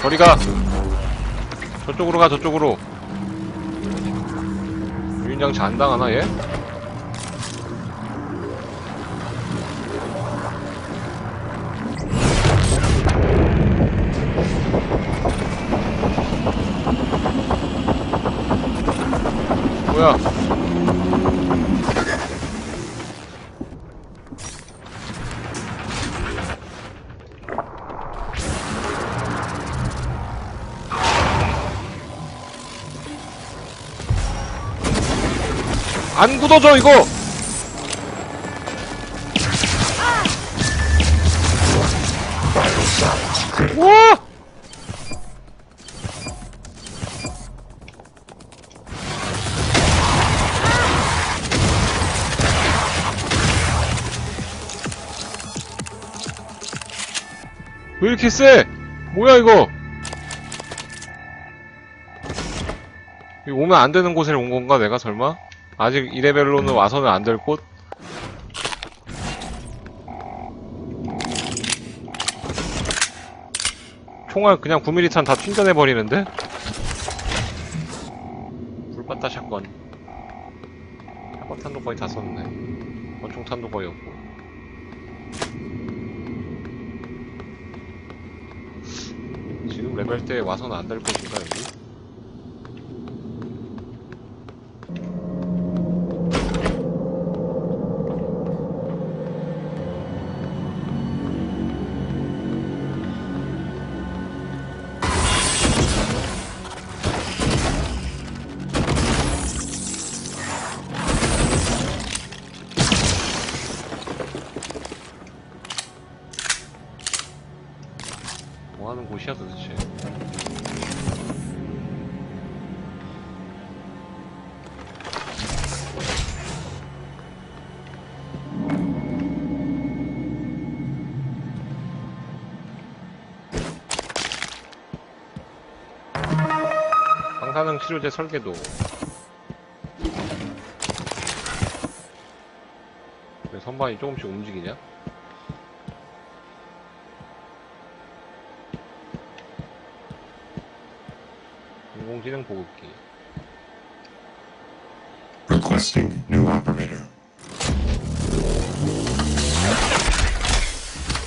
저리 가. 저쪽으로 가 저쪽으로. 유인장치 안 당하나 얘? 뭐야 안 굳어져 이거 와왜 이렇게 세? 뭐야 이거? 이거 오면 안 되는 곳에 온 건가 내가 설마? 아직 2레벨로는 와서는 안 될 곳? 총알 그냥 9mm탄 다 충전해버리는데? 불바타 샷건 샷건탄도 거의 다 썼네 권총탄도 거의 없고 지금 레벨 때 와서는 안 될 곳인가 여기? 곳이야 도대체? 방사능 치료제 설계도 왜 선반이 조금씩 움직이냐? 인공지능 보급기 Requesting new operator.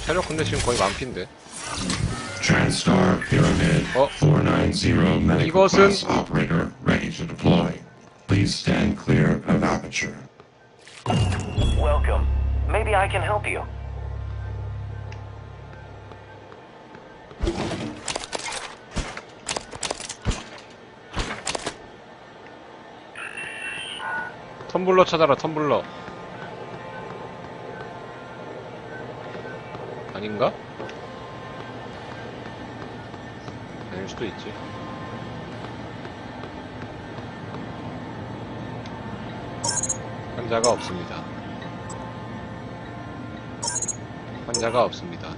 체력 근데 지금 거의 만피인데 TranStar Pyramid Oh. 490 medical 이것은- class operator ready to deploy. Please stand clear of aperture. Welcome. Maybe I can help you. 텀블러 찾아라 텀블러 아닌가? 아닐 수도 있지 환자가 없습니다 환자가 없습니다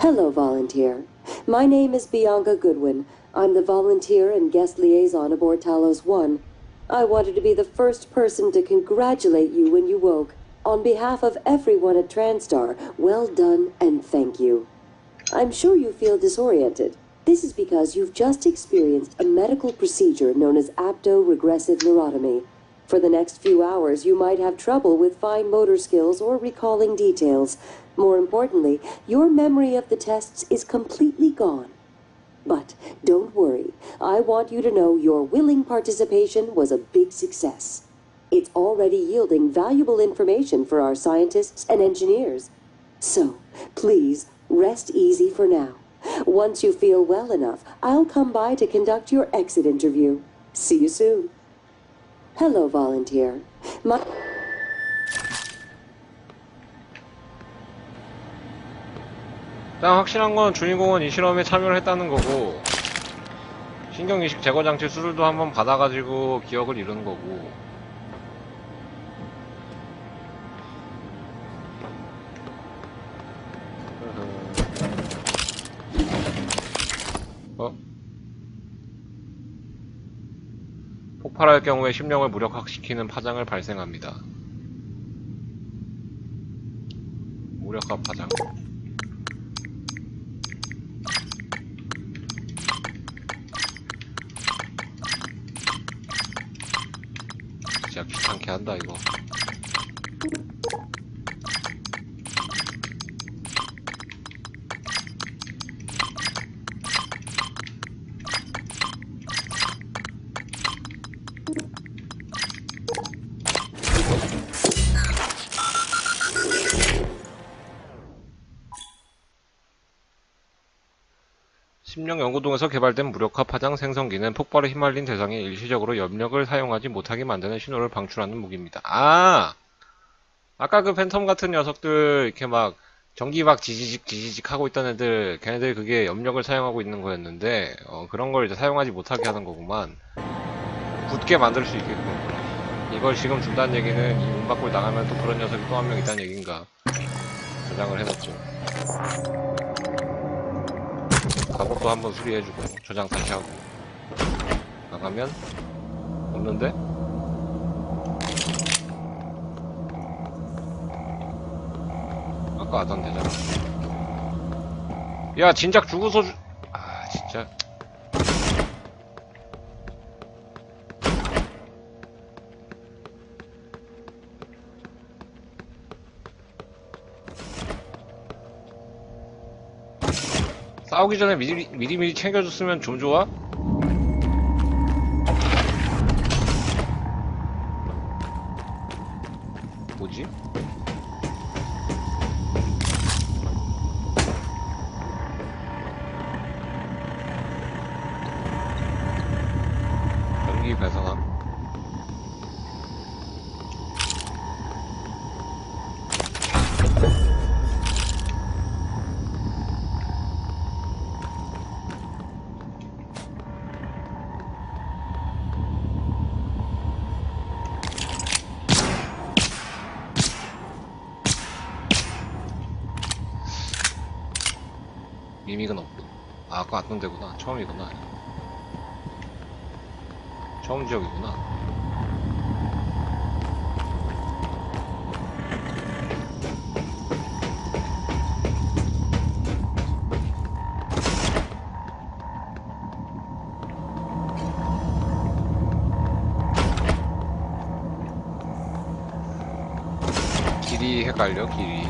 Hello, volunteer. My name is Bianca Goodwin. I'm the volunteer and guest liaison aboard Talos 1. I wanted to be the first person to congratulate you when you woke. On behalf of everyone at TranStar, well done and thank you. I'm sure you feel disoriented. This is because you've just experienced a medical procedure known as apto-regressive neurotomy. For the next few hours, you might have trouble with fine motor skills or recalling details. More importantly, your memory of the tests is completely gone. But don't worry. I want you to know your willing participation was a big success. It's already yielding valuable information for our scientists and engineers. So, please, rest easy for now. Once you feel well enough, I'll come by to conduct your exit interview. See you soon. Hello, volunteer. My. 일단 확실한 건 주인공은 이 실험에 참여를 했다는 거고 신경이식 제거 장치 수술도 한번 받아가지고 기억을 잃은 거고 어? 폭발할 경우에 심령을 무력화시키는 파장을 발생합니다. 무력화 파장. 한다 이거 심령 연구동에서 개발된 무력화 파장 생성기는 폭발에 휘말린 대상이 일시적으로 염력을 사용하지 못하게 만드는 신호를 방출하는 무기입니다. 아! 아까 그 팬텀 같은 녀석들 이렇게 막 전기 막 지지직 지지직 하고 있던 애들 걔네들 그게 염력을 사용하고 있는 거였는데 어, 그런 걸 이제 사용하지 못하게 하는 거구만. 굳게 만들 수 있게끔. 이걸 지금 준다는 얘기는 이 문 밖으로 나가면 또 그런 녀석이 또 한 명 있다는 얘기인가. 저장을 해놓죠. 가복도 한번 수리해주고 저장 다시 하고. 나가면 없는데? 아까 하던 데잖아. 야 진작 주고서 주... 아 진짜 싸우기 전에 미리 미리, 미리 챙겨줬으면 좀 좋아? 뭐지? 아 아까 왔던 데구나. 처음이구나. 처음 지역이구나. 길이 헷갈려 길이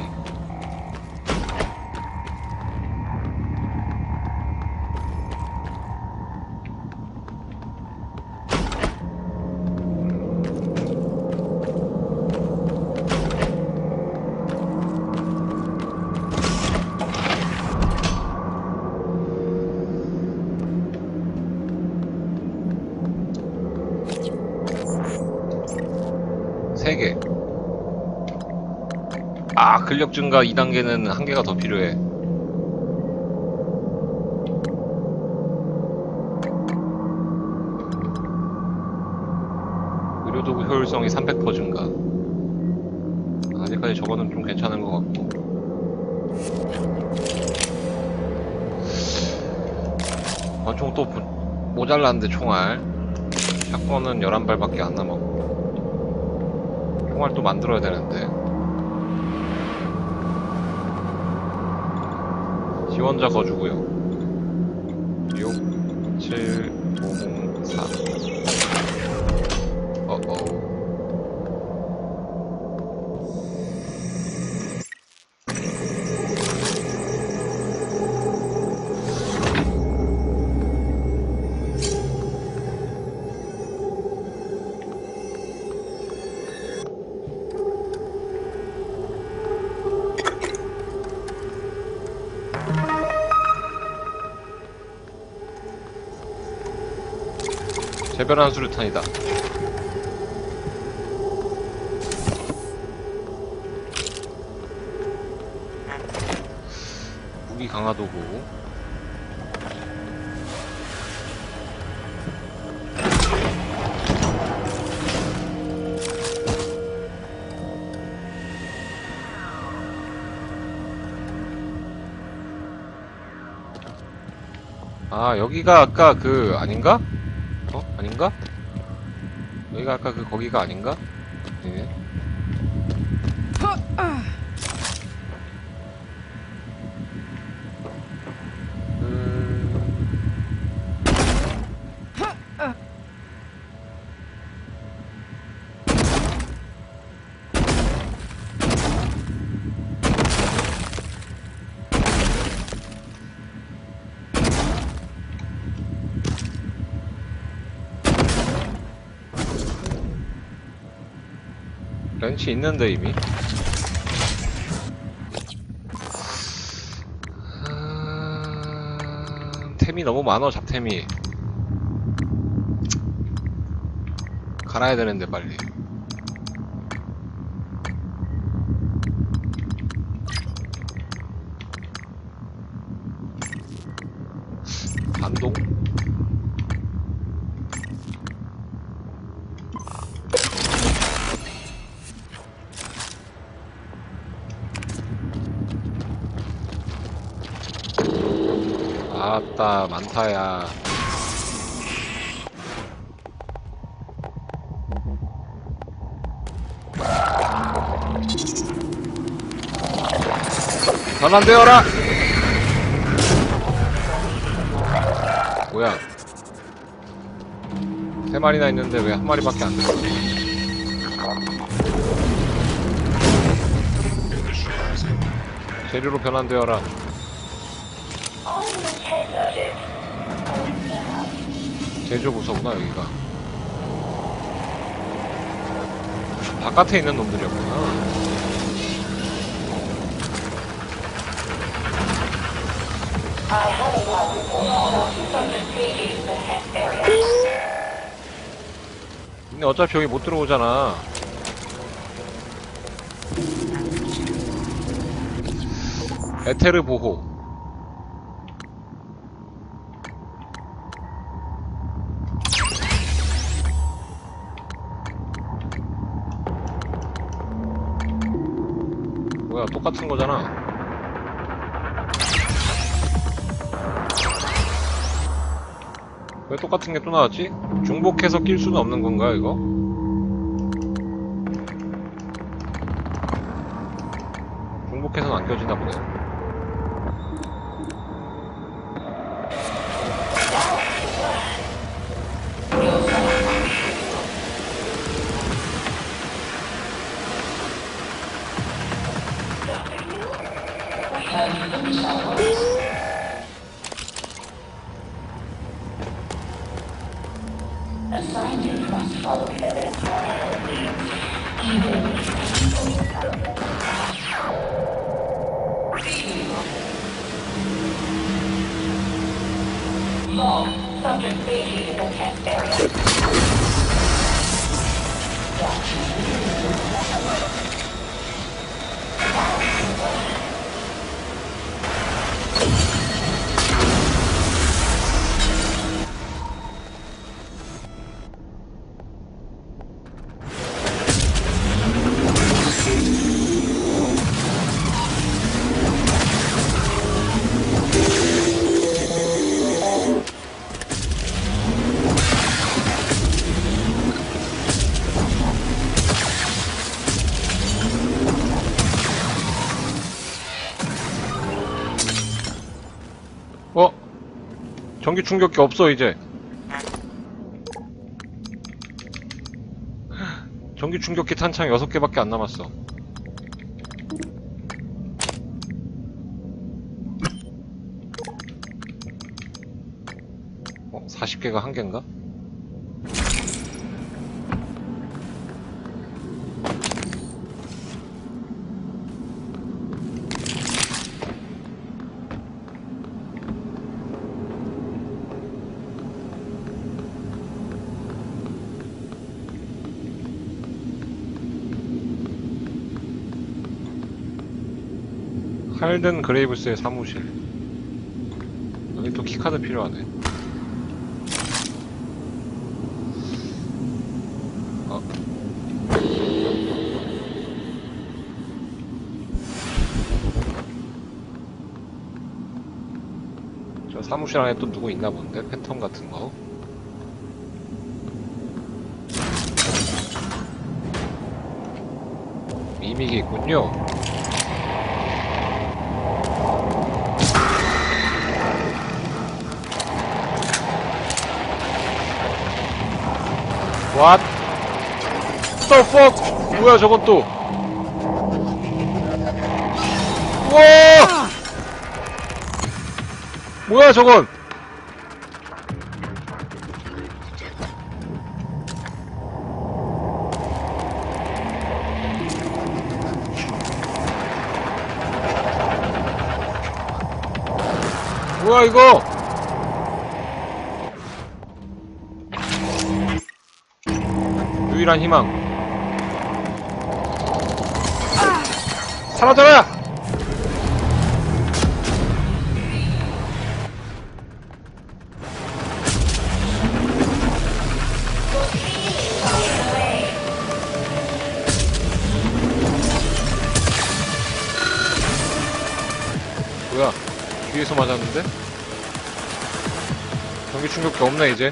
세개 아, 근력 증가 2단계는 한 개가 더 필요해. 의료도구 효율성이 300% 증가. 아직까지 저거는 좀 괜찮은 것 같고. 권총 또 부- 모자랐는데 총알. 샷건은 11발밖에 안 남았고. 총알 또 만들어야 되는데. 지원자 거주고요. 6, 7, 재별한 수류탄이다. 무기 강화도구. 아, 여기가 아까 그, 아닌가? 어? 아닌가? 여기가 아까 그 거기가 아닌가? 렌치 있는데 이미? 음, 템이 너무 많어 잡템이. 갈아야 되는데 빨리 반동? 많다야. 전환되어라! 뭐야? 세 마리나 있는데 왜 한 마리밖에 안 들어? 재료로 변환되어라 제조 부서구나 여기가. 바깥에 있는 놈들이었구나. 근데 어차피 여기 못 들어오잖아. 에테르 보호 뭐야 똑같은 거잖아 왜 똑같은 게 또 나왔지? 중복해서 낄 수는 없는 건가 이거? 중복해서는 안 껴지나 보네 전기 충격기 없어 이제 전기 충격기 탄창 6개밖에 안 남았어 어? 40개가 한 개인가? 할든 그레이브스의 사무실 여기 또 키카드 필요하네 어. 저 사무실 안에 또 누구 있나 본데? 팬텀 같은 거 미믹이 있군요 What the fuck? 뭐야 저건 또? 와! 뭐야 저건? 뭐야 이거? 유일한 희망. 사라져라! 뭐야? 뒤에서 맞았는데? 전기 충격기 없네 이제.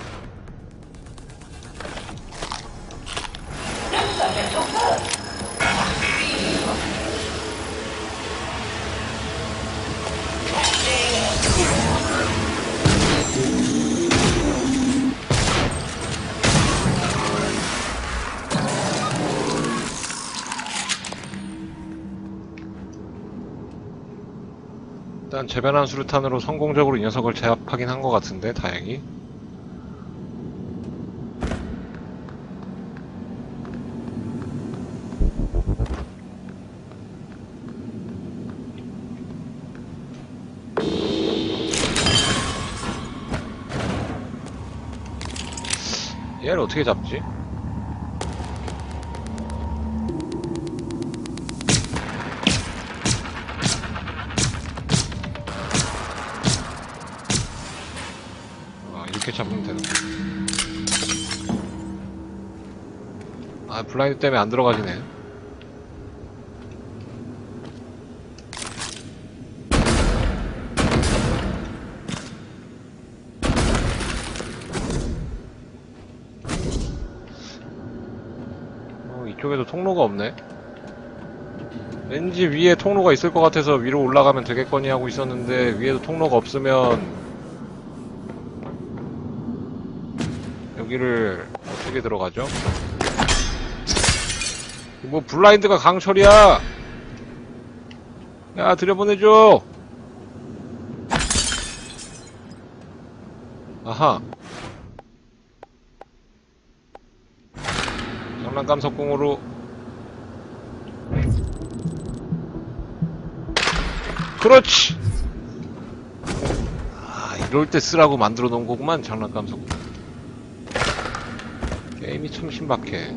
일단 재변한 수류탄으로 성공적으로 이 녀석을 제압하긴 한 것 같은데 다행히 얘를 어떻게 잡지? 잡으면 되는 아, 블라인드 때문에 안 들어가지네. 어, 이쪽에도 통로가 없네. 왠지 위에 통로가 있을 것 같아서 위로 올라가면 되겠거니 하고 있었는데 위에도 통로가 없으면 여기를 어떻게 들어가죠? 뭐 블라인드가 강철이야! 야 들여보내줘! 아하 장난감 석궁으로 그렇지! 아 이럴 때 쓰라고 만들어 놓은 거구만 장난감 석궁 게임이 참 신박해.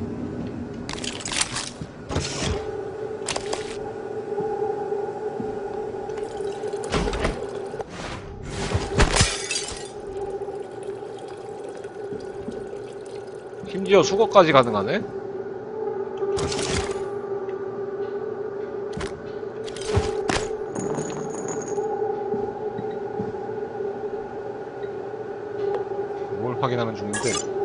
심지어 수거까지 가능하네? 뭘 확인하면 죽는데?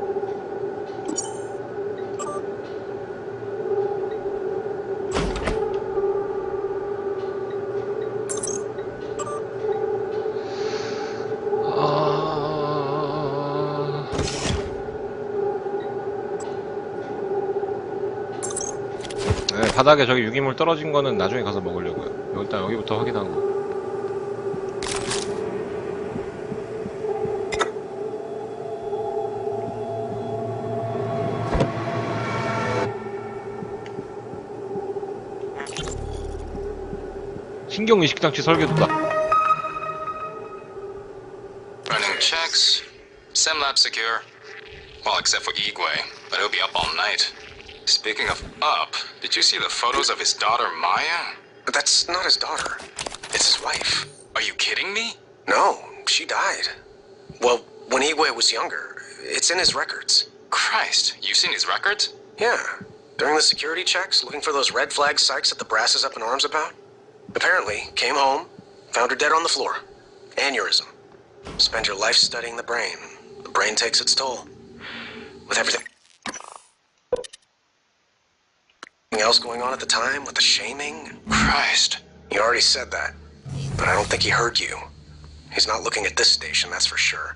아... 네, 바닥에 저기 유기물 떨어진 거는 나중에 가서 먹으려고요. 일단 여기부터 확인하고. 신경의식 장치 설계도다. Running checks. SimLab secure. Well, except for Igwe, but he'll be up all night. Speaking of up, did you see the photos of his daughter Maya? But that's not his daughter. It's his wife. Are you kidding me? No, she died. Well, when Igwe was younger. It's in his records. Christ, you've seen his records? Yeah. During the security checks, looking for those red flag psychs that the brass is up in arms about. Apparently, came home, found her dead on the floor. Aneurysm. Spend your life studying the brain. The brain takes its toll. With everything else going on at the time, with the shaming. Christ. He already said that. But I don't think he heard you. He's not looking at this station, that's for sure.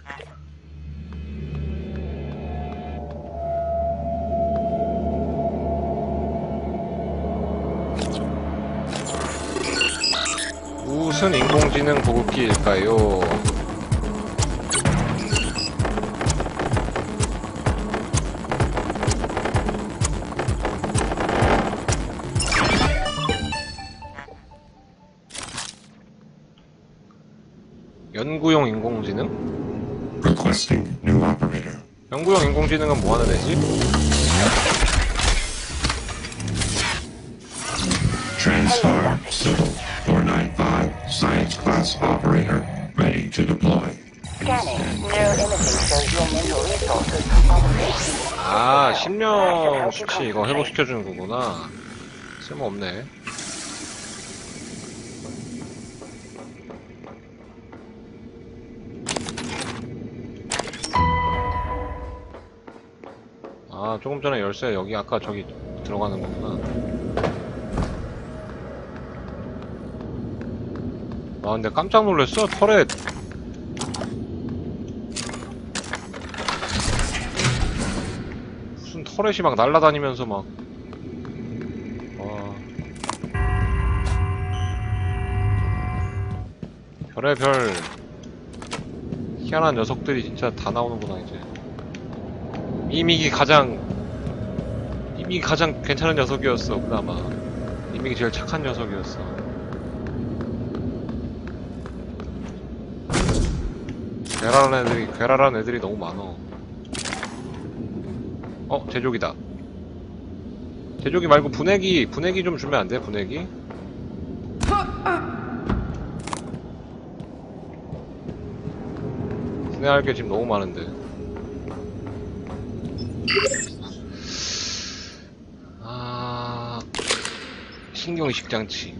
무슨 인공지능 보급기일까요? 연구용 인공지능? Requesting new operator. 연구용 인공지능은 뭐 하는 애지? Transtar Civil 495 Science Class Operator ready to deploy. Scanning. Neuroimaging shows your mental resources are 아, 심령 수치 이거 회복시켜주는 거구나. 쓸모없네. 아, 조금 전에 열쇠 여기 아까 저기 들어가는 거구나. 아, 근데 깜짝 놀랐어. 털에 무슨 터렛이 막 날아다니면서 막. 와. 별의별 희한한 녀석들이 진짜 다 나오는구나, 이제. 이믹이 가장, 이믹이 가장 괜찮은 녀석이었어, 그나마. 이믹이 제일 착한 녀석이었어. 괴랄한 애들이, 괴랄한 애들이 너무 많어. 어, 제조기다. 제조기 말고 분해기, 분해기 좀 주면 안 돼? 분해기? 분해할 게 지금 너무 많은데. 아, 신경이식 장치.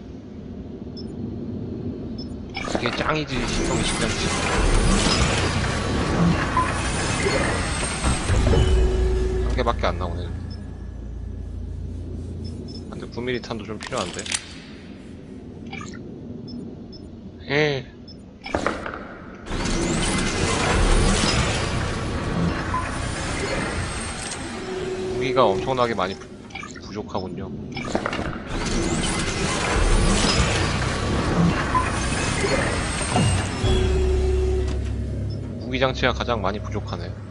이게 짱이지, 신경이식 장치. 한 개밖에 안 나오네. 근데 9mm 탄도 좀 필요한데. 에. 무기가 엄청나게 많이 부, 부족하군요. 무기 장치가 가장 많이 부족하네.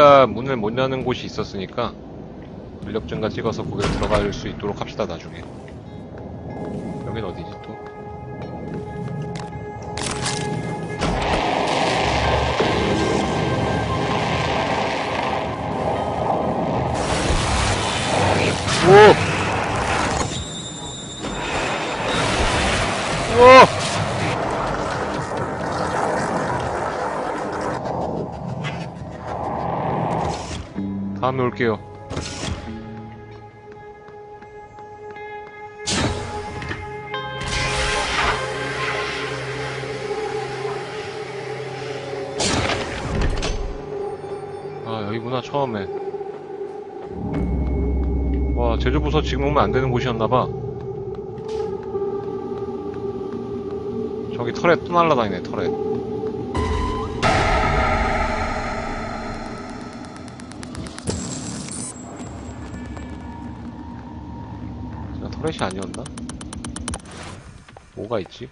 아까 문을 못 여는 곳이 있었으니까 근력 증가 찍어서 거기에 들어갈 수 있도록 합시다 나중에. 여긴 어디지 또? 오! 오! 다음에 올게요. 아, 여기구나, 처음에. 와, 제주부서 지금 오면 안 되는 곳이었나봐. 저기 털에 또 날라다니네, 털에. 터렛이 아니었나? 뭐가 있지?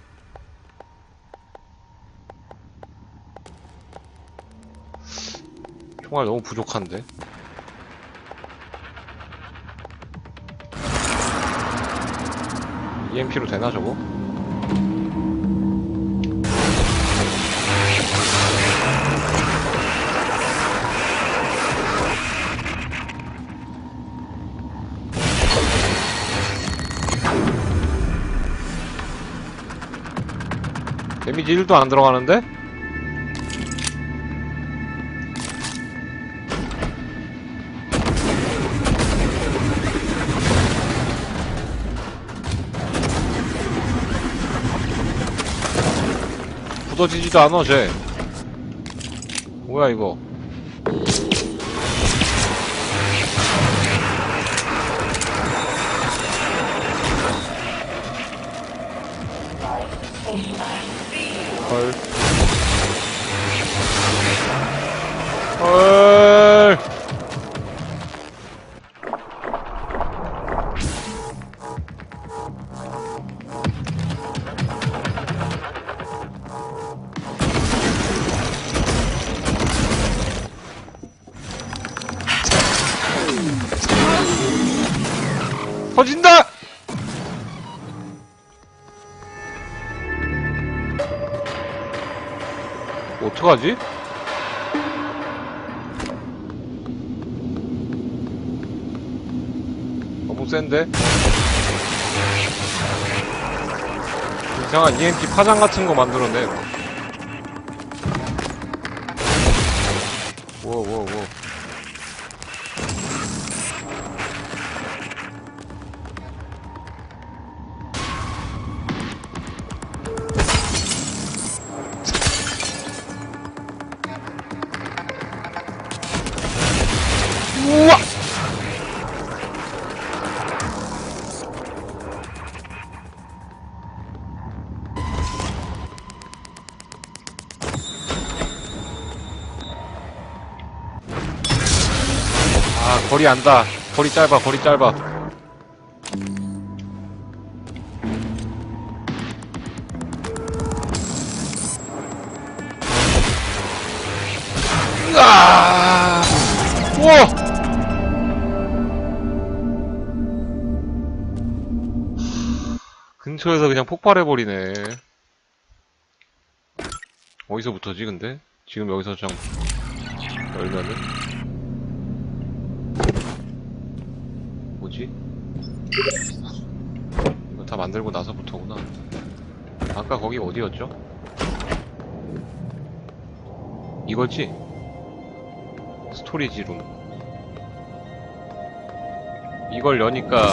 총알 너무 부족한데? EMP로 되나 저거? 1도 안 들어가는데? 굳어지지도 않아 쟤 뭐야 이거 헐 헐. 어떡하지? 너무 센데? 이상한 EMP 파장 같은 거 만들었네. 거리 안다. 거리 짧아, 거리 짧아. 으아! 우와! 근처에서 그냥 폭발해버리네. 어디서부터지, 근데? 지금 여기서 그냥 열면은? 뭐지? 이거 다 만들고 나서부터구나. 아까 거기 어디였죠? 이거지? 스토리지 룸. 이걸 여니까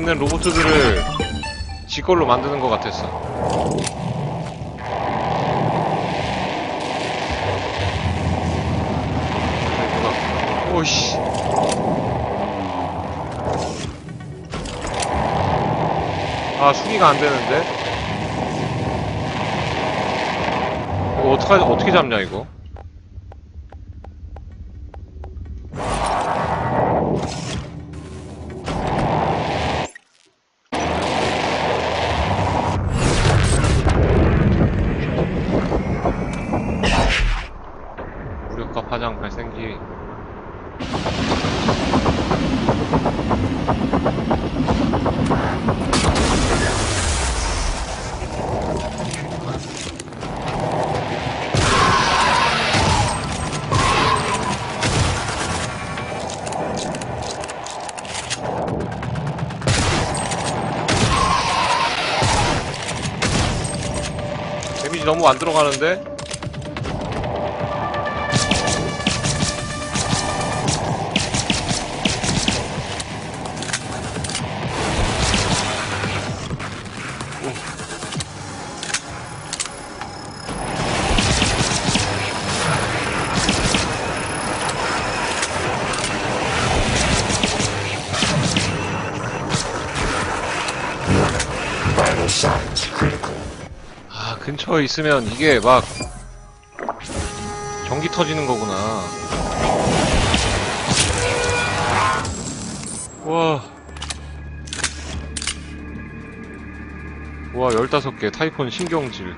있는 로봇들을 지 걸로 만드는 것 같았어. 오씨. 아, 수리가 안 되는데? 이거 어떻게, 어떻게 잡냐, 이거? 너무 안 들어가는데? 아, 근처에 있으면 이게 막 전기 터지는 거구나. 와. 와, 15개. 타이폰 신경질.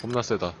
겁나 세다.